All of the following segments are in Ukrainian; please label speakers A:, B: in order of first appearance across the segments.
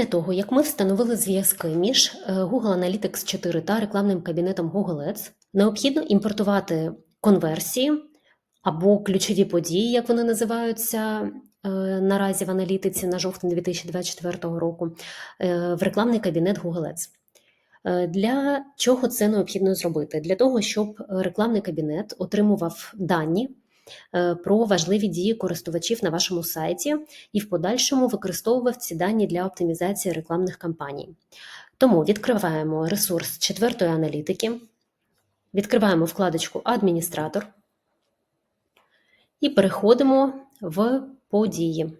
A: Після того, як ми встановили зв'язки між е, Google Analytics 4 та рекламним кабінетом Google Ads, необхідно імпортувати конверсії або ключові події, як вони називаються е, наразі в аналітиці на жовтень 2024 року, е, в рекламний кабінет Google Ads. Для чого це необхідно зробити? Для того, щоб рекламний кабінет отримував дані про важливі дії користувачів на вашому сайті і в подальшому використовував ці дані для оптимізації рекламних кампаній. Тому відкриваємо ресурс четвертої аналітики, відкриваємо вкладочку Адміністратор і переходимо в події.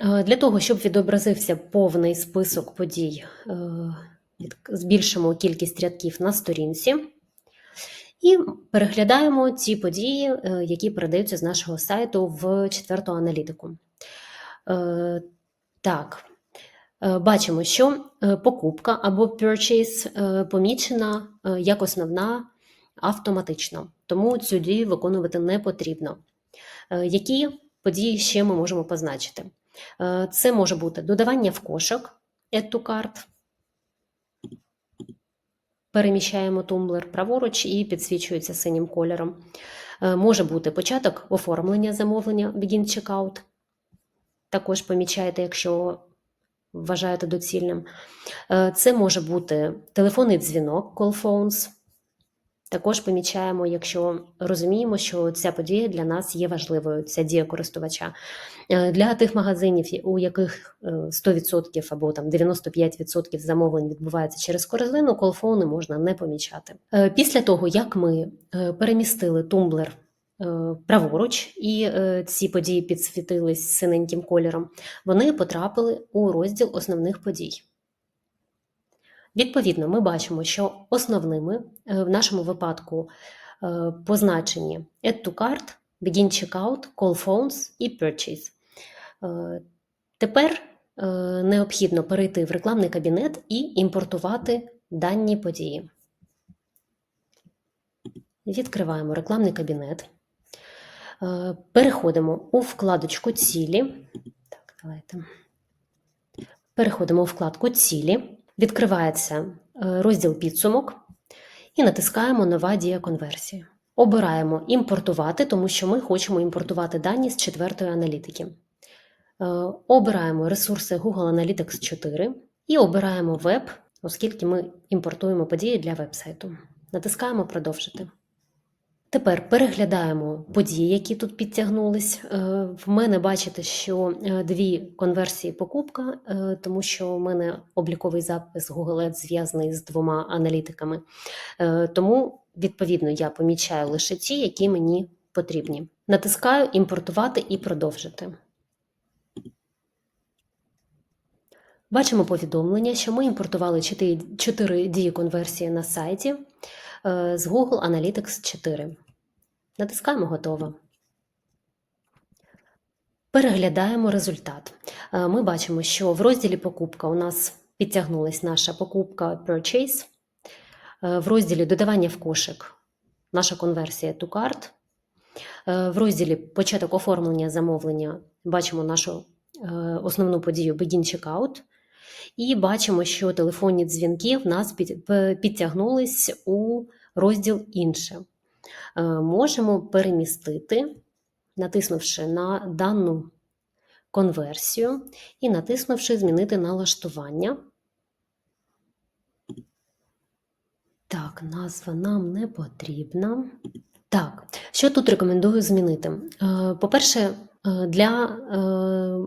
A: Е, Для того, щоб відобразився повний список подій, е, збільшимо кількість рядків на сторінці і переглядаємо ті події, е, які передаються з нашого сайту в четверту аналітику. Е, Так, Е, бачимо, що покупка або purchase помічена як основна автоматично, тому цю дію виконувати не потрібно. Які події ще ми можемо позначити? Це може бути додавання в кошик cart. Переміщаємо тумблер праворуч і підсвічується синім кольором. Е, Може бути початок оформлення замовлення Begin Checkout. Також помічаєте, якщо вважаєте доцільним. Е, Це може бути телефонний дзвінок Call Phones. Також помічаємо, якщо розуміємо, що ця подія для нас є важливою, ця дія користувача. Е, Для тих магазинів, у яких е, 100% або там 95% замовлень відбувається через корзину, колфони можна не помічати. Е, Після того, як ми е, перемістили тумблер е, праворуч, і е, ці події підсвітились синеньким кольором, вони потрапили у розділ основних подій. Відповідно, ми бачимо, що основними е, в нашому випадку е, позначені Add to Cart, Begin Checkout, Call Phones і Purchase. Е, Тепер необхідно перейти в рекламний кабінет і імпортувати дані події. Відкриваємо рекламний кабінет. Переходимо у вкладочку Цілі. Так, давайте. Переходимо у вкладку Цілі. Відкривається е, розділ підсумок і натискаємо Нова дія конверсії. Обираємо імпортувати, тому що ми хочемо імпортувати дані з четвертої аналітики. Е, Обираємо ресурси Google Analytics 4 і обираємо веб, оскільки ми імпортуємо події для веб-сайту. Натискаємо Продовжити. Тепер переглядаємо події, які тут підтягнулись. Е, В мене бачите, що е, дві конверсії покупка, е, тому що в мене обліковий запис Google Ads зв'язаний з двома аналітиками. Тому, відповідно, я помічаю лише ті, які мені потрібні. Натискаю імпортувати і продовжити. Бачимо повідомлення, що ми імпортували 4, 4 дії конверсії на сайті з Google Analytics 4. Натискаємо Готово. Переглядаємо результат. Е, Ми бачимо, що в розділі Покупка у нас підтягнулась наша покупка Purchase. Е, В розділі Додавання в кошик наша конверсія to cart. Е, В розділі Початок оформлення замовлення бачимо нашу основну подію Begin Checkout. І бачимо, що телефонні дзвінки в нас підтягнулись у розділ інше. Е, Можемо перемістити, натиснувши на дану конверсію і натиснувши Змінити налаштування. Так, назва нам не потрібна. Так, що тут рекомендую змінити? Е, По-перше, е, для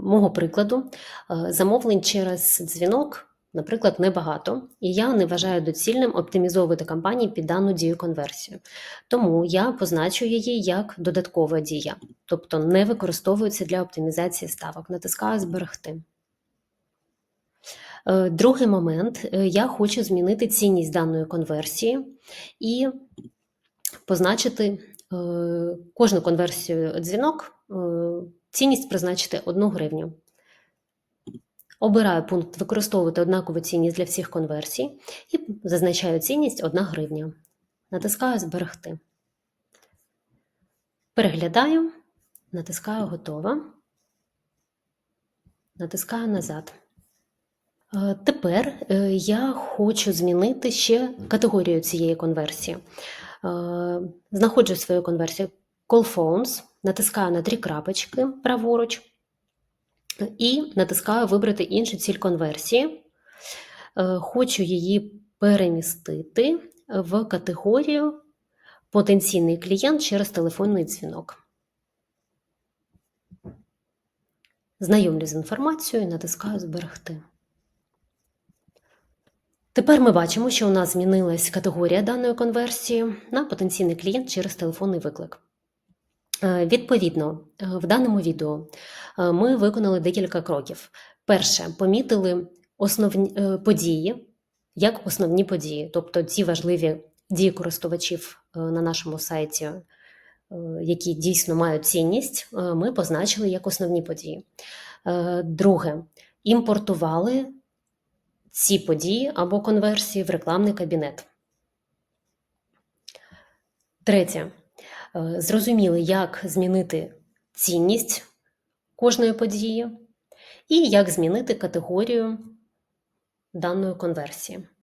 A: мого прикладу, замовлень через дзвінок, наприклад, небагато, і я не вважаю доцільним оптимізовувати кампанії під дану дію конверсію. Тому я позначу її як додаткова дія, тобто не використовується для оптимізації ставок. Натискаю Зберегти. Е, Другий момент, е, я хочу змінити цінність даної конверсії і позначити е, кожну конверсію дзвінок, цінність призначити 1 гривню. Обираю пункт використовувати однакову цінність для всіх конверсій і зазначаю цінність 1 гривня. Натискаю Зберегти. Переглядаю, натискаю Готово. натискаю назад. Е, Тепер е, я хочу змінити ще категорію цієї конверсії. Е, Знаходжу свою конверсію Call Phones, натискаю на три крапочки праворуч і натискаю Вибрати іншу ціль конверсії. Е, Хочу її перемістити в категорію Потенційний клієнт через телефонний дзвінок. Знайомлю з інформацією, натискаю Зберегти. Тепер ми бачимо, що у нас змінилась категорія даної конверсії на потенційний клієнт через телефонний виклик. Е, Відповідно, е, в даному відео е, ми виконали декілька кроків. Перше, помітили основні події як основні події, тобто ті важливі дії користувачів на нашому сайті, які дійсно мають цінність, ми позначили як основні події. Друге, імпортували ці події або конверсії в рекламний кабінет. Третє. Е, Зрозуміли, як змінити цінність кожної події і як змінити категорію даної конверсії.